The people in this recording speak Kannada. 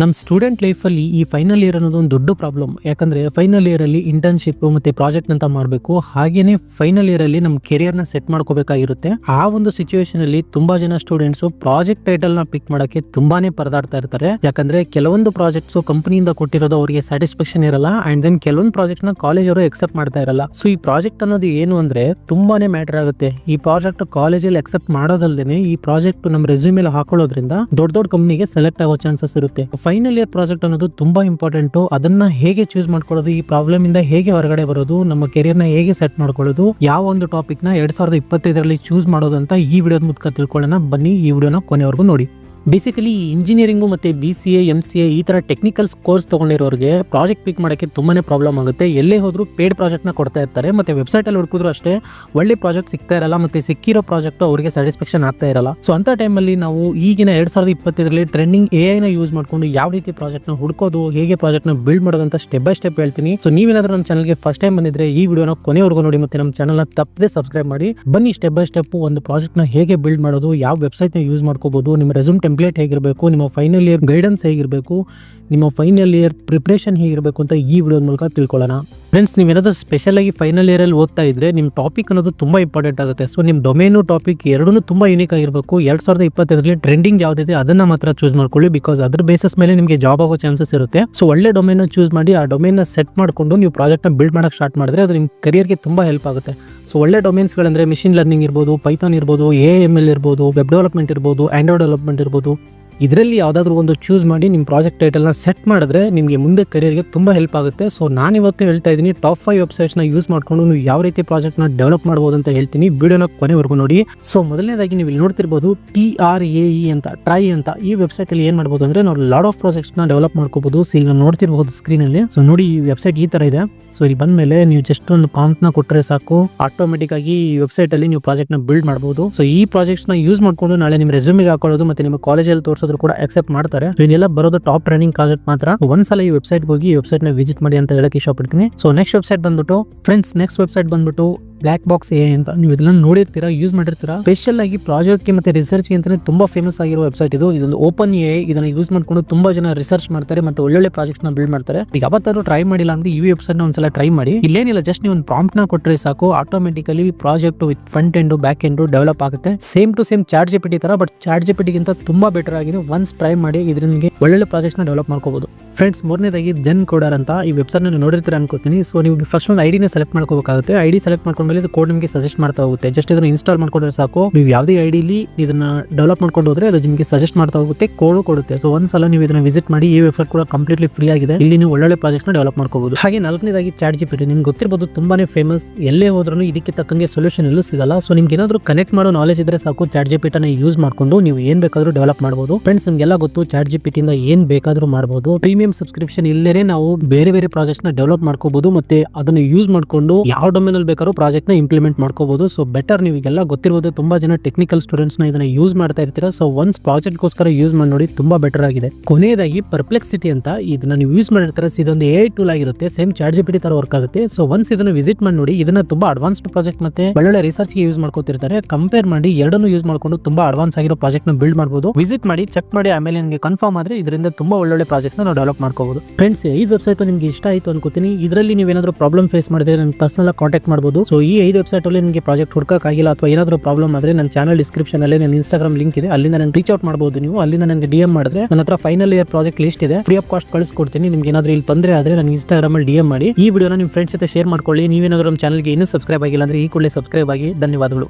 ನಮ್ಮ ಸ್ಟೂಡೆಂಟ್ ಲೈಫಲ್ಲಿ ಈ ಫೈನಲ್ ಇಯರ್ ಅನ್ನೋದು ಒಂದು ದೊಡ್ಡ ಪ್ರಾಬ್ಲಮ್ ಯಾಕಂದರೆ ಫೈನಲ್ ಇಯರಲ್ಲಿ ಇಂಟರ್ನ್ಶಿಪ್ ಮತ್ತು ಪ್ರಾಜೆಕ್ಟ್ ಅಂತ ಮಾಡಬೇಕು. ಹಾಗೆಯೇ ಫೈನಲ್ ಇಯರಲ್ಲಿ ನಮ್ಮ ಕೆರಿಯರ್ನ ಸೆಟ್ ಮಾಡ್ಕೋಬೇಕಾಗಿರುತ್ತೆ. ಆ ಒಂದು ಸಿಚುವೇಷನಲ್ಲಿ ತುಂಬ ತುಂಬಾ ಜನ ಸ್ಟೂಡೆಂಟ್ಸು ಪ್ರಾಜೆಕ್ಟ್ ಟೈಟಲ್ನ ಪಿಕ್ ಮಾಡೋಕ್ಕೆ ತುಂಬಾನೇ ಪರದಾಡ್ತಾ ಇರ್ತಾರೆ. ಯಾಕಂದರೆ ಕೆಲವೊಂದು ಪ್ರಾಜೆಕ್ಟ್ಸು ಕಂಪ್ನಿಯಿಂದ ಕೊಟ್ಟಿರೋದು ಅವರಿಗೆ ಸ್ಯಾಟಿಸ್ಫ್ಯಾಕ್ಷನ್ ಇರಲ್ಲ. ಆ್ಯಂಡ್ ದೆನ್ ಕೆಲವೊಂದು ಪ್ರಾಜೆಕ್ಟ್ನ ಕಾಲೇಜ್ ಅವರು ಎಕ್ಸೆಪ್ಟ್ ಮಾಡ್ತಾ ಇರಲ್ಲ. ಸೊ ಈ ಪ್ರಾಜೆಕ್ಟ್ ಅನ್ನೋದು ಏನು ಅಂದರೆ ತುಂಬಾನೇ ಮ್ಯಾಟರ್ ಆಗುತ್ತೆ. ಈ ಪ್ರಾಜೆಕ್ಟ್ ಕಾಲೇಜಲ್ಲಿ ಎಕ್ಸೆಪ್ಟ್ ಮಾಡೋದಲ್ಲದೆ ಈ ಪ್ರಾಜೆಕ್ಟ್ ನಮ್ಮ ರೆಸ್ಯೂಮ್ ಮೇಲೆ ಹಾಕೊಳ್ಳೋದ್ರಿಂದ ದೊಡ್ಡ ದೊಡ್ಡ ಕಂಪ್ನಿಗೆ ಸೆಲೆಕ್ಟ್ ಆಗೋ ಚಾನ್ಸಸ್ ಇರುತ್ತೆ. ಫೈನಲ್ ಇಯರ್ ಪ್ರಾಜೆಕ್ಟ್ ಅನ್ನೋದು ತುಂಬಾ ಇಂಪಾರ್ಟೆಂಟ್ ಅದನ್ನ ಹೇಗೆ ಚೂಸ್ ಮಾಡ್ಕೊಳ್ಳೋದು, ಈ ಪ್ರಾಬ್ಲಮ್ ಇಂದ ಹೇಗೆ ಹೊರಗಡೆ ಬರೋದು, ನಮ್ಮ ಕೆರಿಯರ್ನ ಹೇಗೆ ಸೆಟ್ ಮಾಡ್ಕೊಳ್ಳೋದು, ಯಾವ ಒಂದು ಟಾಪಿಕ್ನ ಎರಡ್ ಸಾವಿರದ ಇಪ್ಪತ್ತೈದರಲ್ಲಿ ಚೂಸ್ ಮಾಡೋದು ಅಂತ ಈ ವಿಡಿಯೋದ ಮೂಲಕ ತಿಳ್ಕೊಳ್ಳೋಣ. ಬನ್ನಿ ಈ ವಿಡಿಯೋನ ಕೊನೆವರೆಗೂ ನೋಡಿ. ಬೇಸಿಕಲಿ ಇಂಜಿನಿಯರಿಂಗು ಮತ್ತು B C A M C A ಈ ಥರ ಟೆಕ್ನಿಕಲ್ಸ್ ಕೋರ್ಸ್ ತೊಗೊಂಡಿರೋರಿಗೆ ಪ್ರಾಜೆಕ್ಟ್ ಪಿಕ್ ಮಾಡೋಕ್ಕೆ ತುಂಬಾ ಪ್ರಾಬ್ಲಮ್ ಆಗುತ್ತೆ. ಎಲ್ಲೇ ಹೋದರೂ ಪೇಡ್ ಪ್ರಾಜೆಕ್ಟ್ನ ಕೊಡ್ತಾ ಇರ್ತಾರೆ. ಮತ್ತು ವೆಬ್ಸೈಟಲ್ಲಿ ಹುಡುಕಿದ್ರು ಅಷ್ಟೇ ಒಳ್ಳೆ ಪ್ರಾಜೆಕ್ಟ್ ಸಿಗ್ತಾ ಇರಲ್ಲ. ಮತ್ತು ಸಿಕ್ಕಿರೋ ಪ್ರಾಜೆಕ್ಟು ಅವರಿಗೆ ಸ್ಯಾಟಿಸ್ಫ್ಯಾಕ್ಷನ್ ಆಗ್ತಾ ಇರಲ್ಲ. ಸೊ ಅಂಥ ಟೈಮಲ್ಲಿ ನಾವು ಈಗಿನ ಎರಡು ಸಾವಿರದ ಇಪ್ಪತ್ತೈದರಲ್ಲಿ ಟ್ರೆಂಡಿಂಗ್ ಎ ಐನ ಯೂಸ್ ಮಾಡಿಕೊಂಡು ಯಾವ ರೀತಿ ಪ್ರಾಜೆಕ್ಟ್ನ ಹುಡ್ಕೋದು, ಹೇಗೆ ಪ್ರಾಜೆಕ್ಟ್ನ ಬಿಲ್ಡ್ ಮಾಡೋದು ಅಂತ ಸ್ಟೆಪ್ ಬೈ ಸ್ಟೆಪ್ ಹೇಳ್ತೀನಿ. ಸೊ ನೀವೇನಾದರೂ ನಮ್ಮ ಚಾನಲ್ಗೆ ಫಸ್ಟ್ ಟೈಮ್ ಬಂದಿದ್ರೆ ಈ ವಿಡಿಯೋನ ಕೊನೆವರೆಗೂ ನೋಡಿ ಮತ್ತು ನಮ್ಮ ಚಾನಲ್ನ ತಪ್ಪದೆ ಸಬ್ಸ್ಕ್ರೈಬ್ ಮಾಡಿ. ಬನ್ನಿ ಸ್ಟೆಪ್ ಬೈ ಸ್ಟೆಪ್ ಒಂದು ಪ್ರಾಜೆಕ್ಟ್ನ ಹೇಗೆ ಬಿಲ್ಡ್ ಮಾಡೋದು, ಯಾವ ವೆಬ್ಸೈಟ್ನ ಯೂಸ್ ಮಾಡ್ಕೋಬಹುದು ನಿಮ್ಮ ರೆಸ್ಯೂಮ್ ಟೆಂಪ್ಲೇಟ್ ಹೇಗಿರಬೇಕು, ನಿಮ್ಮ ಫೈನಲ್ ಇಯರ್ ಗೈಡೆನ್ಸ್ ಹೇಗಿರಬೇಕು, ನಿಮ್ಮ ಫೈನಲ್ ಇಯರ್ ಪ್ರಿಪ್ರೇಷನ್ ಹೇಗಿರಬೇಕು ಅಂತ ಈ ವಿಡಿಯೋದ ಮೂಲಕ ತಿಳ್ಕೊಳ್ಳೋಣ. ಫ್ರೆಂಡ್ಸ್ ನೀವೇನಾದರೂ ಸ್ಪೆಷಲ್ ಆಗಿ ಫೈನಲ್ ಇಯರಲ್ಲಿ ಓದ್ತಾ ಇದ್ರೆ ನಿಮ್ಮ ಟಾಪಿಕ್ ಅನ್ನೋದು ತುಂಬ ಇಂಪಾರ್ಟೆಂಟ್ ಆಗುತ್ತೆ. ಸೊ ನಿಮ್ಮ ಡೊಮೇನು ಟಾಪಿಕ್ ಎರಡೂ ತುಂಬ ಯೂನಿಕ್ ಆಗಿರಬೇಕು. ಎರಡು ಸಾವಿರದ ಇಪ್ಪತ್ತೈದರಲ್ಲಿ ಟ್ರೆಂಡಿಂಗ್ ಯಾವುದಿದೆ ಅದನ್ನು ಮಾತ್ರ ಚೂಸ್ ಮಾಡ್ಕೊಳ್ಳಿ ಬಿಕಾಸ್ ಅದ್ರ ಬೇಸಸ್ ಮೇಲೆ ನಿಮಗೆ ಜಾಬ್ ಆಗೋ ಚಾನ್ಸಸ್ ಇರುತ್ತೆ. ಸೊ ಒಳ್ಳೆ ಡೊಮೇನ ಚೂಸ್ ಮಾಡಿ ಆ ಡೊಮೇನ ಸೆಟ್ ಮಾಡಿಕೊಂಡು ನೀವು ಪ್ರಾಜೆಕ್ಟ್ನ ಬಿಲ್ಡ್ ಮಾಡೋಕ್ಕೆ ಸ್ಟಾರ್ಟ್ ಮಾಡಿದ್ರೆ ಅದು ನಿಮ್ಮ ಕರಿಯರ್ಗೆ ತುಂಬ ಹೆಲ್ಪ್ ಆಗುತ್ತೆ. ಸೊ ಒಳ್ಳೆ ಡೊಮೇನ್ಸ್ಗಳಂದರೆ ಮಿಷಿನ್ ಲರ್ನಿಂಗ್ ಇರ್ಬೋದು ಪೈಥಾನ್ ಇರ್ಬೋದು ಎ ಎಂ ಎಲ್ ಇರ್ಬೋದು ವೆಬ್ ಡೆವಲಪ್ಮೆಂಟ್ ಇರ್ಬೋದು ಆಂಡ್ರಾಯ್ಡ್ ಡೆವಲಪ್ಮೆಂಟ್ ಇರ್ಬೋದು. ಇದರಲ್ಲಿ ಯಾವುದಾದ್ರೂ ಒಂದು ಚೂಸ್ ಮಾಡಿ ನಿಮ್ಮ ಪ್ರಾಜೆಕ್ಟ್ ಟೈಟಲ್ನ ಸೆಟ್ ಮಾಡಿದ್ರೆ ನಿಮಗೆ ಮುಂದೆ ಕರಿಯರ್ಗೆ ತುಂಬ ಹೆಲ್ಪ್ ಆಗುತ್ತೆ. ಸೊ ನಾನು ಇವತ್ತು ಹೇಳ್ತಾ ಇದ್ದೀನಿ ಟಾಪ್ ಫೈವ್ ವೆಬ್ಸೈಟ್ಸ್ನ ಯೂಸ್ ಮಾಡ್ಕೊಂಡು ನೀವು ಯಾವ ರೀತಿ ಪ್ರಾಜೆಕ್ಟ್ನ ಡೆವಲಪ್ ಮಾಡ್ಬೋದು ಅಂತ ಹೇಳ್ತೀನಿ. ವಿಡಿಯೋನ ಕೊನೆವರೆಗೂ ನೋಡಿ. ಸೊ ಮೊದಲನೇದಾಗಿ ನೀವು ಇಲ್ಲಿ ನೋಡ್ತಿರ್ಬೋದು ಟಿ ಆರ್ ಎ ಇ ಅಂತ ಟ್ರೈ ಅಂತ ಈ ವೆಬ್ಸೈಟಲ್ಲಿ ಏನು ಮಾಡ್ಬೋದು ಅಂದರೆ ನಾವು ಲಾಡ್ ಆಫ್ ಪ್ರಾಜೆಕ್ಟ್ಸ್ನ ಡೆವಲಪ್ ಮಾಡ್ಕೋಬೋದು. ಸೊ ಈಗ ನೋಡ್ತಿರ್ಬೋದು ಸ್ಕ್ರೀನಲ್ಲಿ ಸೊ ನೋಡಿ ಈ ವೆಬ್ಸೈಟ್ ಈ ಥರ ಇದೆ. ಸೊ ಇಲ್ಲಿ ಬಂದಮೇಲೆ ನೀವು ಜಸ್ಟ್ ಒಂದು ನ ಕೊಟ್ಟರೆ ಸಾಕು. ಆಟೋಮೆಟಿಕ್ ಆಗಿ ಈ ವೆಬ್ಸೈಟ್ ಅಲ್ಲಿ ನೀವು ಪ್ರಾಜೆಕ್ಟ್ನ ಬಿಲ್ಡ್ ಮಾಡಬಹುದು ಸೊ ಈ ಪ್ರಾಜೆಕ್ಟ್ಸ್ನ ಯೂಸ್ ಮಾಡ್ಕೊಂಡು ನಾಳೆ ನಿಮ್ಮ ರೆಸ್ಯೂಮಿಗೆ ಹಾಕೊಳ್ಳೋದು ಮತ್ತೆ ನಿಮ್ಮ ಕಾಲೇಜಲ್ಲಿ ತೋರಿಸೋದು ಕೂಡ ಅಕ್ಸೆಪ್ಟ್ ಮಾಡ್ತಾರೆ. ಇನ್ನೆಲ್ಲ ಬರೋದು ಟಾಪ್ ಟ್ರೈನಿಂಗ್ ಕಾಲೇಜ್ ಮಾತ್ರ. ಒಂದ್ಸಲ ಈ ವೆಬ್ಸೈಟ್ ಹೋಗಿ ವೆಬ್ಸೈಟ್ನ ವಿಸಿಟ್ ಮಾಡಿ ಅಂತ ಹೇಳಕ್ ಇಷ್ಟಪಡ್ತೀನಿ. ಸೊ ನೆಕ್ಸ್ಟ್ ವೆಬ್ಸೈಟ್ ಬಂದ್ಬಿಟ್ಟು ಫ್ರೆಂಡ್ಸ್ ನೆಕ್ಸ್ಟ್ ವೆಬ್ಸೈಟ್ ಬಂದ್ಬಿಟ್ಟು ಬ್ಲಾಕ್ ಬಾಕ್ಸ್ ಎ ಅಂತ. ನೀವು ಇದನ್ನ ನೋಡಿರ್ತೀರಾ ಯೂಸ್ ಮಾಡಿರ್ತೀರಾ? ಸ್ಪೆಷಲ್ ಆಗಿ ಪ್ರಾಜೆಕ್ಟ್ಗೆ ಮತ್ತೆ ರಿಸರ್ಚ್ಗೆ ಅಂತಾನೆ ತುಂಬಾ ಫೇಮಸ್ ಆಗಿರೋ ವೆಬ್ಸೈಟ್ ಇದು. ಇದೊಂದು ಓಪನ್ ಎ ಇದನ್ನ ಯೂಸ್ ಮಾಡ್ಕೊಂಡು ತುಂಬಾ ಜನ ರಿಸರ್ಚ್ ಮಾಡ್ತಾರೆ ಮತ್ತೆ ಒಳ್ಳೊಳ್ಳೆ ಪ್ರಾಜೆಕ್ಟ್ನ ಬಿಲ್ಡ್ ಮಾಡ್ತಾರೆ. ಈಗ ಯಾವತ್ತಾದ್ರೂ ಟ್ರೈ ಮಾಡಿಲ್ಲ ಅಂದ್ರೆ ಈ ವೆಬ್ಸೈಟ್ನ ಒಂದ್ಸಲ ಟ್ರೈ ಮಾಡಿ. ಇಲ್ಲೇನಿಲ್ಲ ಜಸ್ಟ್ ನೀವು ಒಂದು ಪ್ರಾಂಪ್ಟ್ನ ಕೊಟ್ಟರೆ ಸಾಕು. Automatically project with front end back end develop ಆಗುತ್ತೆ. Same to same charge GPT ತರ ಬಟ್ ಚಾರ್ಜ್ ಜಿಪಿಟಿ ಗಿಂತ ತುಂಬಾ ಬೆಟರ್ ಆಗಿದೆ ಒನ್ಸ್ ಟ್ರೈ ಮಾಡಿ ಇದರಿಂದ ಒಳ್ಳೊಳ್ಳೆ ಪ್ರಾಜೆಕ್ಟ್ನ ಡೆವಲಪ್ ಮಾಡ್ಕೋಬಹುದು ಫ್ರೆಂಡ್ಸ್ ಮೂರನೇದಾಗಿ ಜನ್ ಕೋಡರ್ ಅಂತ ಈ ವೆಬ್ಸೈಟ್ ನೀವು ನೋಡಿರ್ತೀರ ಅನ್ಕೋತೀನಿ. ಸೊ ನೀವು ಫಸ್ಟ್ ಒಂದು ಐಡಿನ ಸೆಲೆಕ್ಟ್ ಮಾಡ್ಕೋಬೇಕಾಗುತ್ತೆ. ಐಡಿ ಸೆಲೆಕ್ಟ್ ಮಾಡ್ಕೊಂಡ್ಮೇಲೆ ಇದು ಕೋಡ್ ನಿಮಗೆ ಸಜೆಸ್ಟ್ ಮಾಡ್ತಾ ಹೋಗುತ್ತೆ. ಜಸ್ಟ್ ಇದನ್ನ ಇನ್ಸ್ಟಾಲ್ ಮಾಡ್ಕೊಂಡ್ರೆ ಸಾಕು. ನೀವು ಯಾವುದೇ ಐಡಿಲಿ ಇದನ್ನ ಡೆವಲಪ್ ಮಾಡ್ಕೊಂಡು ಹೋದ್ರೆ ಅದು ನಿಮಗೆ ಸಜೆಸ್ಟ್ ಮಾಡ್ತಾ ಹೋಗುತ್ತೆ ಕೋಡ್ ಕೊಡುತ್ತೆ. ಸೊ ಒಂದ್ಸಲ ನೀವು ಇದನ್ನ ವಿಸಿಟ್ ಮಾಡಿ ಈ ವೆಬ್ಸೈಟ್ ಕೂಡ ಕಂಪ್ಲೀಟ್ಲಿ ಫ್ರೀ ಆಗಿದೆ. ಇಲ್ಲಿ ನೀವು ಒಳ್ಳೊಳ್ಳೆ ಪ್ರಾಜೆಕ್ಟ್ನ ಡೆವಲಪ್ ಮಾಡ್ಕೋಬಹುದು ಹಾಗೆ ನಾಲ್ಕನೇದಾಗಿ ಚಾಟ್ ಜಿ ನಿಮ್ಗೆ ಗೊತ್ತಿರಬಹುದು ತುಂಬಾನೇ ಫೇಮಸ್ ಎಲ್ಲೇ ಹೋದ್ರೂ ಇದಕ್ಕೆ ತಕ್ಕಂಗೆ ಸೊಲ್ಯೂಷನ್ ಎಲ್ಲೂ ಸಿಗಲ್ಲ. ಸೊ ನಿಮ್ಗೆ ಏನಾದರೂ ಕನೆಕ್ಟ್ ಮಾಡೋ ನಾಲೆಜ್ ಇದ್ರೆ ಸಾಕು. ಚಾಟ್ ಜಿ ಯೂಸ್ ಮಾಡ್ಕೊಂಡು ನೀವು ಏನ್ ಬೇಕಾದ್ರೂ ಡೆವಲಪ್ ಮಾಡಬಹುದು ಫ್ರೆಂಡ್ಸ್ ನಿಮ್ಗೆಲ್ಲ ಗೊತ್ತು ಚಾರ್ಜ್ ಜಿ ಏನ್ ಬೇಕಾದ್ರೂ ಮಾಡಬಹುದು ಪ್ರೀಮಿಯಂ ಸಬ್ಸ್ಕ್ರಿಪ್ಷನ್ ಇಲ್ಲೇ ನಾವು ಬೇರೆ ಬೇರೆ ಪ್ರಾಜೆಕ್ಟ್ನ ಡೆವಲಪ್ ಮಾಡ್ಕೋಬಹುದು ಮತ್ತೆ ಅದನ್ನ ಯೂಸ್ ಮಾಡ್ಕೊಂಡು ಯಾವ ಡೊಮೇನ್ ಅಲ್ಲಿ ಬೇಕಾದ್ರೂ ಪ್ರಾಜೆಕ್ಟ್ನ ಇಂಪ್ಲಿಮೆಂಟ್ ಮಾಡ್ಕೋಬಹುದು ಸೊ ಬೆಟರ್ ನೀವು ಈಗೆಲ್ಲ ಗೊತ್ತಿರಬಹುದು ತುಂಬಾ ಜನ ಟೆಕ್ನಿಕಲ್ ಸ್ಟೂಡೆಂಟ್ಸ್ನ ಇದನ್ನ ಯೂಸ್ ಮಾಡ್ತಾ ಇರ್ತೀರಾ. ಸೊ ಒನ್ಸ್ ಪ್ರಾಜೆಕ್ಟ್ ಗೋಸ್ಕರ ಯೂಸ್ ಮಾಡಿ ನೋಡಿ ತುಂಬಾ ಬೆಟರ್ ಆಗಿದೆ. ಕೊನೆಯದಾಗಿ ಪರ್ಪ್ಲೆಕ್ಸಿಟಿ ಅಂತ ಇದನ್ನ ನೀವು ಯೂಸ್ ಮಾಡಿರ್ತಾರೆ. ಇದೊಂದು ಎ ಟೂಲ್ ಆಗಿರುತ್ತೆ. ಸೇಮ್ ಚಾರ್ಜ್ ಜಿ ತರ ವರ್ಕ್ ಆಗುತ್ತೆ. ಸೊ ಒನ್ಸ್ ಇದನ್ನ ವಿಸಿಟ್ ಮಾಡಿ ನೋಡಿ, ಇದನ್ನ ತುಂಬಾ ಅಡ್ವಾನ್ಸ್ಡ್ ಪ್ರಾಜೆಕ್ಟ್ ಮತ್ತೆ ಒಳ್ಳೊಳ್ಳೆ ರಿಸರ್ಚ್ಗೆ ಯೂಸ್ ಮಾಡ್ಕೊತಿರ್ತಾರೆ. ಕಂಪೇರ್ ಮಾಡಿ ಎರಡನ್ನು ಯೂಸ್ ಮಾಡ್ಕೊಂಡು ತುಂಬಾ ಅಡ್ವಾನ್ಸ್ ಆಗಿರೋ ಪ್ರಾಜೆಕ್ಟ್ನ ಬಿಲ್ಡ್ ಮಾಡಬಹುದು ವಿಸಿಟ್ ಮಾಡಿ ಚೆಕ್ ಮಾಡಿ, ಆಮೇಲೆ ನಿಮಗೆ ಕನ್ಫರ್ಮ್ ಆದ್ರೆ ಇದರಿಂದ ತುಂಬಾ ಒಳ್ಳೊಳ್ಳೆ ಪ್ರಾಜೆಕ್ಟ್ ನಾವು ಡೆವಲಪ್ ಮಾಡ್ಕೋಬಹುದು ಫ್ರೆಂಡ್ಸ್ ಈ ವೆಬ್ಸೈಟ್ ನಿಮಗೆ ಇಷ್ಟ ಆಯ್ತು ಅನ್ಕೋತೀನಿ. ಇದರಲ್ಲಿ ನೀವು ಏನಾದರೂ ಪ್ರಾಬ್ಲಮ್ ಫೇಸ್ ಮಾಡಿದ್ರೆ ನನ್ನ ಪರ್ಸನಲ್ ಕಾಂಟ್ಯಾಕ್ಟ್ ಮಾಡಬಹುದು ಸೊ ಈ ಐದು ವೆಬ್ಸೈಟ್ ಅಲ್ಲಿ ನಿಮಗೆ ಪ್ರಾಜೆಕ್ಟ್ ಹುಡ್ಕಕ್ ಆಗಿಲ್ಲ ಅಥವಾ ಏನಾದರೂ ಪ್ರಾಬ್ಲಮ್ ಆದ್ರೆ ನನ್ನ ಚಾನಲ್ ಡಿಸ್ಕ್ರಿಪ್ಷನ್ ಅಲ್ಲಿ ನನ್ನ ಇನ್ಸ್ಟಾಗ್ರಾಮ್ ಲಿಂಕ್ ಇದೆ. ಅಲ್ಲಿಂದ ನಾನು ರೀಚ್ ಔಟ್ ಮಾಡಬಹುದು ನೀವು. ಅಲ್ಲಿಂದ ನನಗೆ ಡಿ ಮಾಡಿದ್ರೆ ನನ್ನ ಹತ್ರ ಫೈನಲ್ ಇಯರ್ ಪ್ರಾಜೆಕ್ಟ್ ಲಿಸ್ಟ್ ಇದೆ. ಫ್ರೀ ಆಫ್ ಕಾಸ್ಟ್ ಕಳಿಸ್ಕೊಡ್ತೀನಿ. ನಿಮ್ಗೆ ಏನಾದ್ರೂ ಇಲ್ಲಿ ತೊಂದರೆ ಆದ್ರೆ ನನ್ನ ಇನ್ಸ್ಟಾಗ್ರಾಮ್ ಅಲ್ಲಿ ಮಾಡಿ. ಈ ವಿಡಿಯೋನ ನಿಮ್ಮ ಫ್ರೆಂಡ್ಸ್ ಜೊತೆ ಶೇರ್ ಮಾಡ್ಕೊಳ್ಳಿ. ನೀವೇನಾದ್ರೂ ನಮ್ಮ ಚಾನಲ್ಗೆ ಇನ್ನೂ ಸಬ್ಸ್ಕ್ರೈಬ್ ಆಗಿಲ್ಲ ಅಂದ್ರೆ ಈ ಕೂಡಲೇ ಸಬ್ಸ್ಕ್ರೈಬ್ ಆಗಿ. ಧನ್ಯವಾದಗಳು.